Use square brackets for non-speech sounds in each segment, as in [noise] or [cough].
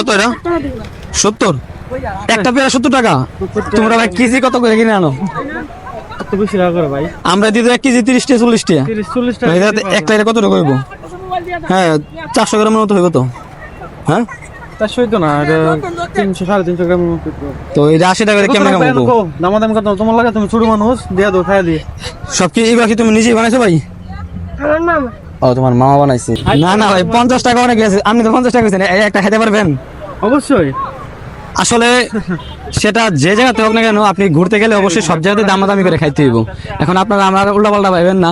কত এটা? সত্তর? একটা পেয়ারা সত্তর টাকা? তোমরা ভাই কেজি কত করে কিনে আনো? কত বেশি টাকা করে ভাই আমরা দিতে এক কেজি তিরিশ টাকা চল্লিশ টাকা তিরিশ চল্লিশ ভাই, টাকা এটাতে এক লাইনে কত টাকা হইব? হ্যাঁ চারশো গ্রামের মতো হইব তো। হ্যাঁ? তার না এটা তিনশো সাড়ে তিনশো গ্রামের মতো একটু। তো এটা আশি টাকা কেমন টাকা কেমন দামাদামি কত তোমার লাগে তুমি ছোট মানুষ দিয়া দো খাইয়া দিয়ে। সব কি তুমি নিজেই বানাইছো ভাই? ও তোমার মামা বানাইছে। না না ভাই পঞ্চাশ টাকা অনেক গেছে আপনি তো পঞ্চাশ টাকা গেছেন এই একটা খেতে পারবেন? অবশ্যই। আসলে সেটা যে জায়গাতে হোক না কেন আপনি ঘুরতে গেলে অবশ্যই সব জায়গাতে দামাদামি করে খাইতে হইব। এখন আপনারা আমরা উল্টা পাল্টা পাইবেন না।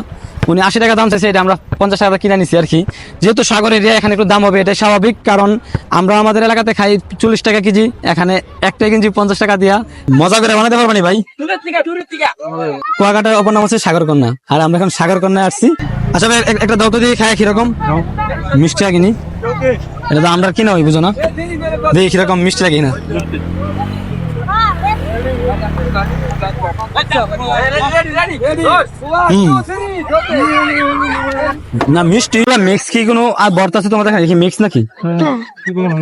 উনি আশি টাকা দাম চাইছে এটা আমরা পঞ্চাশ টাকা কিনে নিছি আর কি যেহেতু সাগর এরিয়া এখানে একটু দাম হবে এটা স্বাভাবিক। কারণ আমরা আমাদের এলাকাতে খাই চল্লিশ টাকা কেজি এখানে একটা কেজি পঞ্চাশ টাকা দিয়া। মজা করে বানাতে পারবানি ভাই? কুয়াকাটার অপর নাম হচ্ছে সাগর কন্যা আর আমরা এখন সাগর কন্যা আসছি। আচ্ছা ভাই একটা দাও তো দিয়ে খায় কীরকম? মিষ্টি কিনি এটা তো আমরা কিনা হই বুঝো না? দেখি কীরকম মিষ্টি লাগে না। না মিষ্টি মিক্স কি কোনো আর বর্তা আছে তোমাদের এখানে? মিক্স নাকি?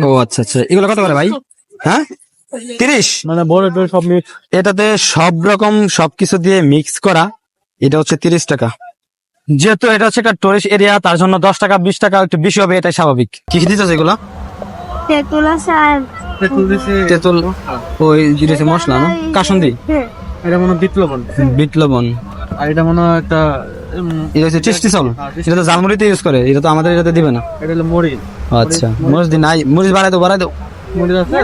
ও আচ্ছা আচ্ছা। এগুলো কত করে ভাই? হ্যাঁ? তিরিশ? মানে বড় সব মিক্স এটাতে সব রকম সবকিছু দিয়ে মিক্স করা। এটা হচ্ছে তিরিশ টাকা। যেহেতু এটা হচ্ছে একটা টুরিস্ট এরিয়া তার জন্য দশ টাকা বিশ টাকা একটু বেশি হবে এটাই স্বাভাবিক। কি কি দিতেছে এগুলো? তেঁতুল আছে আর তেঁতুল ওই মশলা না? কাসন্দি? এটা মনে হয় বিট লবণ বিট লবণ আর এটা মনে একটা উম, এটা হচ্ছে টেস্টি চাউল। এটা তো জালমুড়িতে ইউজ করে এটা তো আমাদের এটাতে দিবে না। এটা হলো মরি আচ্ছা মরিচ দিন নাই মরিচ বাড়াই দাও বাড়াই দাও। মরি আছে?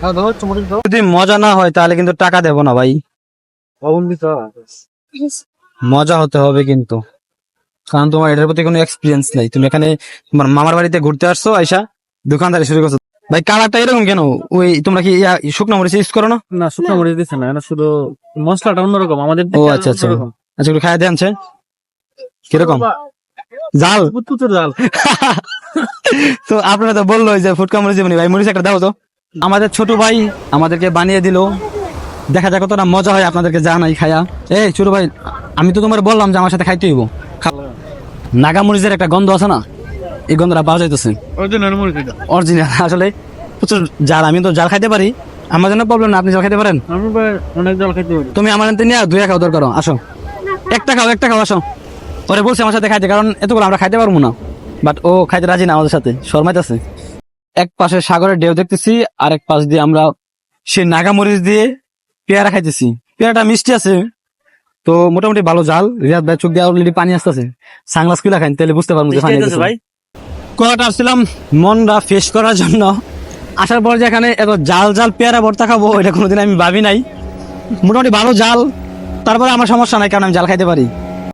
হ্যাঁ দাও হচ্ছে দাও। যদি মজা না হয় তাহলে কিন্তু টাকা দেবো না ভাই। মজা হতে হবে কিন্তু। কারণ তোমার এটার প্রতি কোনো এক্সপিরিয়েন্স নাই। তুমি এখানে তোমার মামার বাড়িতে ঘুরতে আসছো আইসা দোকানদারি শুরু করছ। ভাই কালারটা এরকম কেন? ওই তোমরা কি শুকনো মরিচ ইউজ করো না? না শুকনো মরিচ দিচ্ছে না এটা শুধু মশলাটা অন্যরকম আমাদের ও আচ্ছা আচ্ছা। আচ্ছা একটু খাইয়া দেনছে কীরকম? জাল? পুতুর জাল। [laughs] তো আপনারা তো বলল যে ফুটকা মরিচ দেবনি ভাই মরিচ একটা দাও তো। আমাদের ছোট ভাই আমাদেরকে বানিয়ে দিল। দেখা যাক কতটা মজা হয় আপনাদেরকে জানাই খায়া। এই ছোট ভাই আমি তো তোমার বললাম যে আমার সাথে খাইতে হইব। নাগা মরিচের একটা গন্ধ আছে না? এই গন্ধটা পাওয়া যাইতেছে। অরিজিনাল আসলে প্রচুর জাল আমি তো জাল খাইতে পারি। আমার জন্য প্রবলেম না আপনি জাল খাইতে পারেন? অনেক জাল খাইতে পারি। তুমি আমার হাতে নিয়ে দুই খাও দরকার আসো। একটা খাও একটা খাও আসো। ওরে বলছে আমার সাথে খাইতে কারণ এতগুলো আমরা খাইতে পারব না। বাট ও খাইতে রাজি না আমাদের সাথে শর্মাইতেছে। এক পাশে সাগরের ঢেউ দেখতেছি আর এক পাশ দিয়ে আমরা সেই নাগামরিচ দিয়ে পেয়ারা খাইতেছি। পেয়ারাটা মিষ্টি আছে তো মোটামুটি ভালো জাল। রিয়াদ ভাই চোখ দিয়ে অলরেডি পানি আসতেছে। সাংলাস কিলা খাইন তাহলে বুঝতে পারব যে পানি আসতেছে। ভাই। কোয়াটা আসছিলাম মনটা ফ্রেশ করার জন্য। আসার পর যে এখানে এত জাল জাল পেয়ারা ভর্তা খাব এটা কোনোদিন আমি ভাবি নাই। মোটামুটি ভালো জাল। তারপরে আমার সমস্যা নাই কারণ আমি জাল খাইতে পারি।